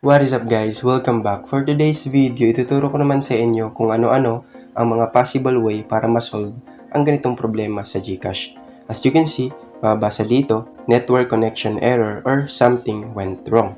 What is up guys? Welcome back. For today's video, ituturo ko naman sa inyo kung ano-ano ang mga possible way para masolve ang ganitong problema sa GCash. As you can see, mababasa dito, network connection error or something went wrong.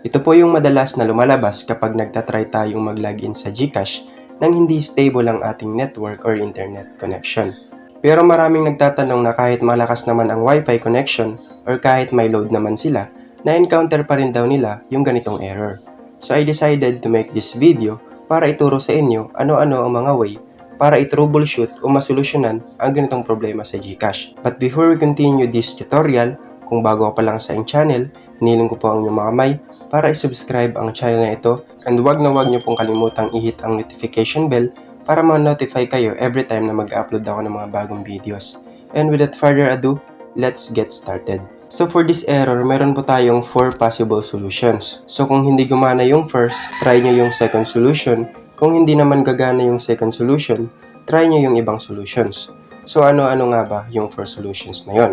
Ito po yung madalas na lumalabas kapag nagtatry tayong mag-login sa GCash nang hindi stable ang ating network or internet connection. Pero maraming nagtatanong na kahit malakas naman ang Wi-Fi connection or kahit may load naman sila, na-encounter pa rin daw nila yung ganitong error. So I decided to make this video para ituro sa inyo ano-ano ang mga way para i-troubleshoot o masolusyonan ang ganitong problema sa GCash. But before we continue this tutorial, kung bago ka pa lang sa aking channel, hiniling ko po ang inyong mga kamay para i-subscribe ang channel na ito and wag na wag niyo pong kalimutang i-hit ang notification bell para ma-notify kayo every time na mag-upload ako ng mga bagong videos. And without further ado, let's get started. So for this error, meron po tayong 4 possible solutions. So kung hindi gumana yung first, try nyo yung second solution. Kung hindi naman gagana yung second solution, try nyo yung ibang solutions. So ano-ano nga ba yung first solutions na yon?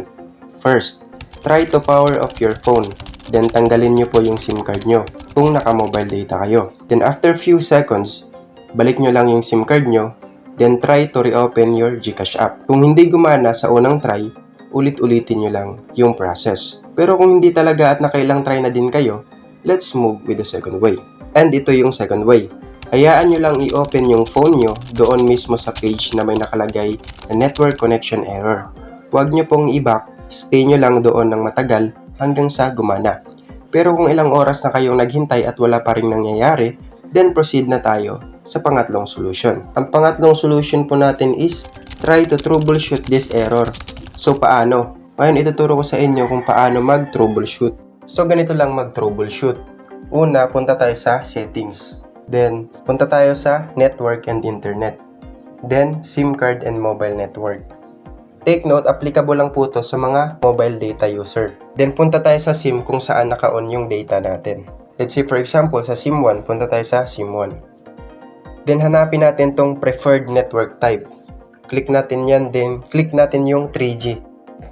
First, try to power off your phone. Then tanggalin nyo po yung SIM card nyo kung naka-mobile data kayo. Then after few seconds, balik nyo lang yung SIM card nyo, then try to reopen your GCash app. Kung hindi gumana sa unang try, ulit-ulitin nyo lang yung process. Pero kung hindi talaga at nakailang try na din kayo, let's move with the second way. And ito yung second way. Hayaan nyo lang i-open yung phone nyo doon mismo sa page na may nakalagay na network connection error. Huwag nyo pong i-back, stay nyo lang doon ng matagal hanggang sa gumana. Pero kung ilang oras na kayong naghintay at wala pa rin nangyayari, then proceed na tayo sa pangatlong solution. Ang pangatlong solution po natin is try to troubleshoot this error. So paano? Ngayon ituturo ko sa inyo kung paano mag-troubleshoot. So ganito lang mag-troubleshoot. Una, punta tayo sa settings. Then, punta tayo sa network and internet. Then, SIM card and mobile network. Take note, applicable lang po to sa mga mobile data user. Then, punta tayo sa SIM kung saan naka-on yung data natin. Let's say for example, sa SIM 1, punta tayo sa SIM 1. Then, hanapin natin tong preferred network type. Click natin yan, then click natin yung 3G.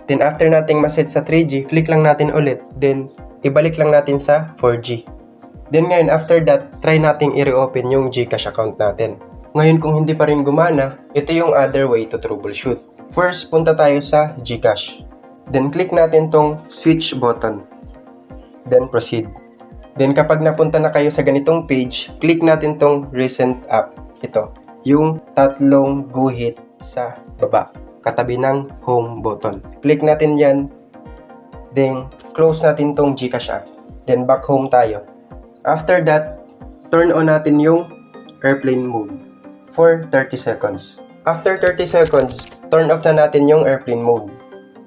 Then, after nating maset sa 3G, click lang natin ulit. Then, ibalik lang natin sa 4G. Then ngayon, after that, try nating i-reopen yung Gcash account natin. Ngayon, kung hindi pa rin gumana, ito yung other way to troubleshoot. First, punta tayo sa Gcash. Then, click natin tong switch button. Then, proceed. Then, kapag napunta na kayo sa ganitong page, click natin tong recent app. Ito, yung tatlong guhit sa baba, katabi ng home button. Click natin yan. Then, close natin tong Gcash app. Then, back home tayo. After that, turn on natin yung airplane mode for 30 seconds. After 30 seconds, turn off na natin yung airplane mode.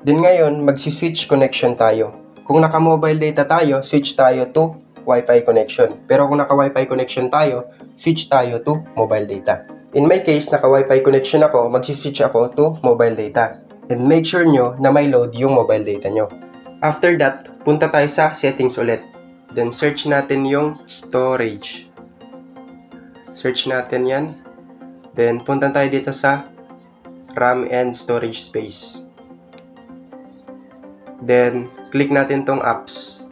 Then ngayon, magsi-switch connection tayo. Kung naka-mobile data tayo, switch tayo to Wi-Fi connection. Pero kung naka-Wi-Fi connection tayo, switch tayo to mobile data. In my case, naka-Wi-Fi connection ako, magsi-switch ako to mobile data. And make sure nyo na may load yung mobile data nyo. After that, punta tayo sa settings ulit. Then search natin yung storage. Search natin yan. Then punta tayo dito sa RAM and storage space. Then click natin tong apps.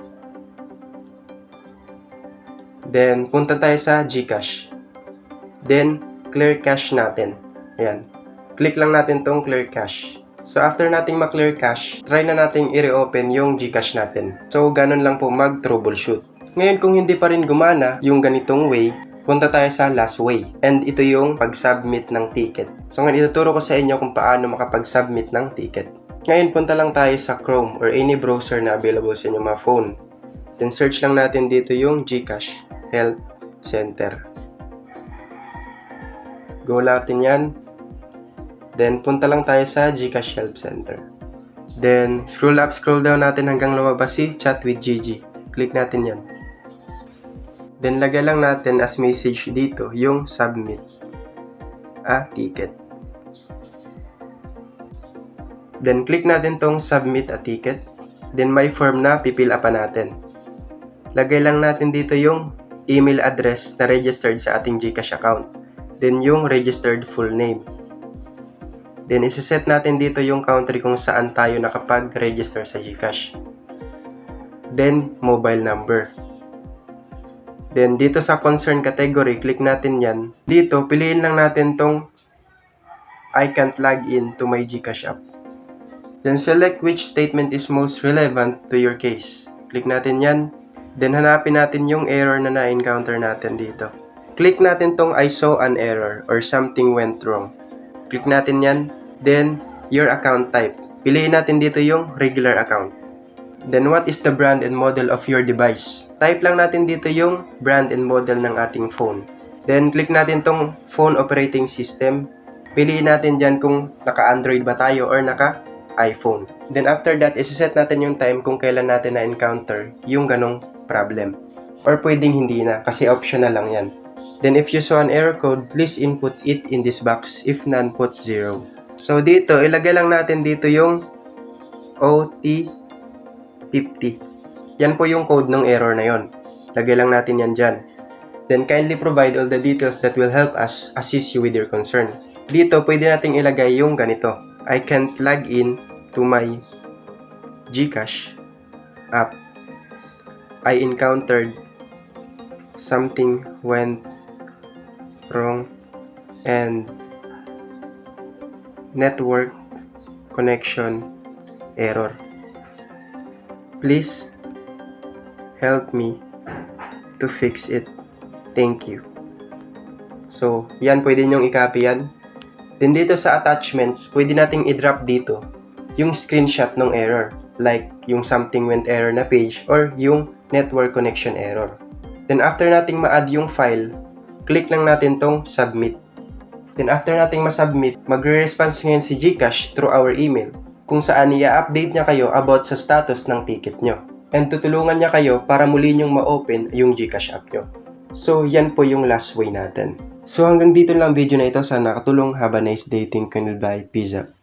Then punta tayo sa GCash. Then clear cache natin. Ayan. Click lang natin tong clear cache. So after nating ma-clear cache, try na nating i-reopen yung GCash natin. So ganun lang po mag-troubleshoot. Ngayon kung hindi pa rin gumana yung ganitong way, punta tayo sa last way. And ito yung pag-submit ng ticket. So ngayon ituturo ko sa inyo kung paano makapag-submit ng ticket. Ngayon punta lang tayo sa Chrome or any browser na available sa inyong mga phone. Then search lang natin dito yung GCash Help Center. Go natin yan. Then, punta lang tayo sa Gcash Help Center. Then, scroll up, scroll down natin hanggang lumabas si Chat with Gigi. Click natin yan. Then, lagay lang natin as message dito yung submit a ticket. Then, click natin tong submit a ticket. Then, may form na pipil upan natin. Lagay lang natin dito yung email address na registered sa ating Gcash account. Then, yung registered full name. Then, isiset natin dito yung country kung saan tayo nakapag-register sa GCash. Then, mobile number. Then, dito sa concern category, click natin yan. Dito, piliin lang natin tong I can't log in to my Gcash app. Then, select which statement is most relevant to your case. Click natin yan. Then, hanapin natin yung error na na-encounter natin dito. Click natin tong I saw an error or something went wrong. Click natin yan. Then, your account type. Piliin natin dito yung regular account. Then, what is the brand and model of your device? Type lang natin dito yung brand and model ng ating phone. Then, click natin tong phone operating system. Piliin natin dyan kung naka-Android ba tayo or naka-iPhone. Then, after that, isiset natin yung time kung kailan natin na-encounter yung ganong problem. Or pwedeng hindi na, kasi optional lang yan. Then, if you saw an error code, please input it in this box. If none, put 0. So, dito, ilagay lang natin dito yung OT50. Yan po yung code ng error na yon. Lagay lang natin yan dyan. Then, kindly provide all the details that will help us assist you with your concern. Dito, pwede nating ilagay yung ganito. I can't log in to my Gcash app. I encountered something went wrong and network connection error. Please help me to fix it. Thank you. So, yan pwede nyong i-copy yan. Then dito sa attachments, pwede nating i-drop dito yung screenshot ng error. Like yung something went error na page or yung network connection error. Then after nating ma-add yung file, click lang natin tong submit. Then after nating ma-submit, magre-response ngayon si Gcash through our email kung saan i-update niya kayo about sa status ng ticket nyo. And tutulungan niya kayo para muli nyong ma-open yung Gcash app nyo. So, yan po yung last way natin. So, hanggang dito lang ang video na ito. Sana nakatulong. Have a nice day. Thank you bye. Peace out.